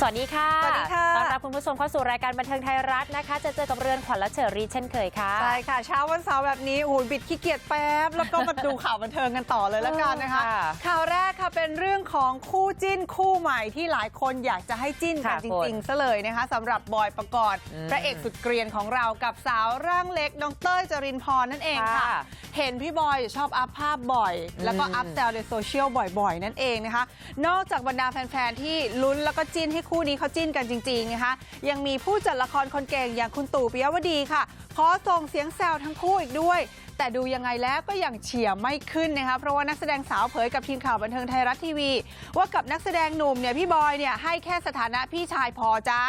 สวัสดีค่ะ สวัสดีค่ะ ต้อนรับคุณผู้ชมเข้าสู่รายการบันเทิงไทยรัฐนะคะ จะเจอกับเรือนขวัญและเชอรี่เช่นเคยค่ะ ใช่ค่ะ เช้าวันเสาร์แบบนี้โอ้โหบิดขี้เกียจแป๊บ แล้วก็มาดูข่าวบันเทิงกันต่อเลยละกันนะคะค่ะข่าวแรกค่ะเป็นเรื่องของคู่จิ้นคู่ใหม่ที่หลายคนอยากจะให้จิ้นกันค่ะจคุณริงๆซะเลยนะคะสำหรับบอยประกรณ์อืมพระเอกสุดเกรียนของเรากับสาวร่างเล็กน้องเต้ยจรินพรนั่นเองค่ะ ค่ะเห็นพี่บอยชอบอัพภาพบ่อย แล้วก็อืมอัพแซวในโซเชียลบ่อยๆ นั่นเองนะคะ นอกจากบรรดาแฟนๆ ที่ลุ้นแล้วก็จิ้นให้คู่นี้เขาจิ้นกันจริงๆนะคะยังมีผู้จัดละครคนเก่งอย่างคุณตู่ปิยวดีค่ะ ขอส่งเสียงแซวทั้งคู่อีกด้วยแต่ดูยังไงแล้วก็ยังเฉียร์ไม่ขึ้นนะคะเพราะว่านักแสดงสาวเผยกับทีมข่าวบันเทิงไทยรัฐทีวี ว่ากับนักแสดงหนุ่มเนี่ยพี่บอยเนี่ยให้แค่สถานะพี่ชายพอจ้า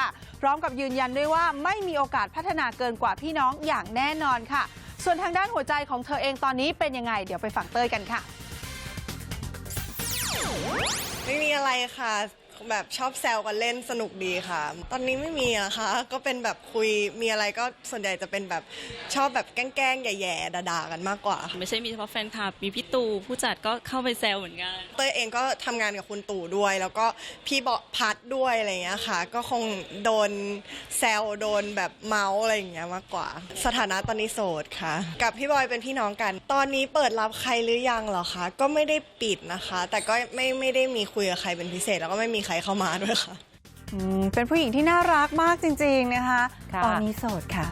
พร้อมกับยืนยันด้วยว่าไม่มีโอกาสพัฒนาเกินกว่าพี่น้องอย่างแน่นอนค่ะ ส่วนทางด้านหัวใจของเธอเองตอนนี้เป็นยังไง เดี๋ยวไปฟังเต้ยกันค่ะ ไม่มีอะไรค่ะ แบบชอบแซวกันเล่นสนุกดีค่ะ ตอนนี้ไม่มีอะค่ะ ก็เป็นแบบคุยมีอะไรก็ส่วนใหญ่จะเป็นแบบชอบแบบแกล้งๆแย่ๆด่าๆกันมากกว่าค่ะไม่ใช่มีเฉพาะแฟนคลับมีพี่ตู่ผู้จัดก็เข้าไปแซวเหมือนกันเต้ยเองก็ทำงานกับคุณตู่ด้วย แล้วก็พี่เบาะพัดด้วยอะไรอย่างเงี้ยค่ะ ก็คงโดนแซวโดนแบบเมาส์อะไรอย่างเงี้ยมากกว่า สถานะตอนนี้โสดค่ะ กับพี่บอยเป็นพี่น้องกัน ตอนนี้เปิดรับใครหรือยังเหรอคะก็ไม่ได้ปิดนะคะ แต่ก็ไม่ไม่ได้มีคุยกับใครเป็นพิเศษแล้วก็ไม่มีใครเข้ามาด้วยค่ะ อืมเป็นผู้หญิงที่น่ารักมากจริง ๆนะคะ ค่ะ ตอนนี้โสดค่ะ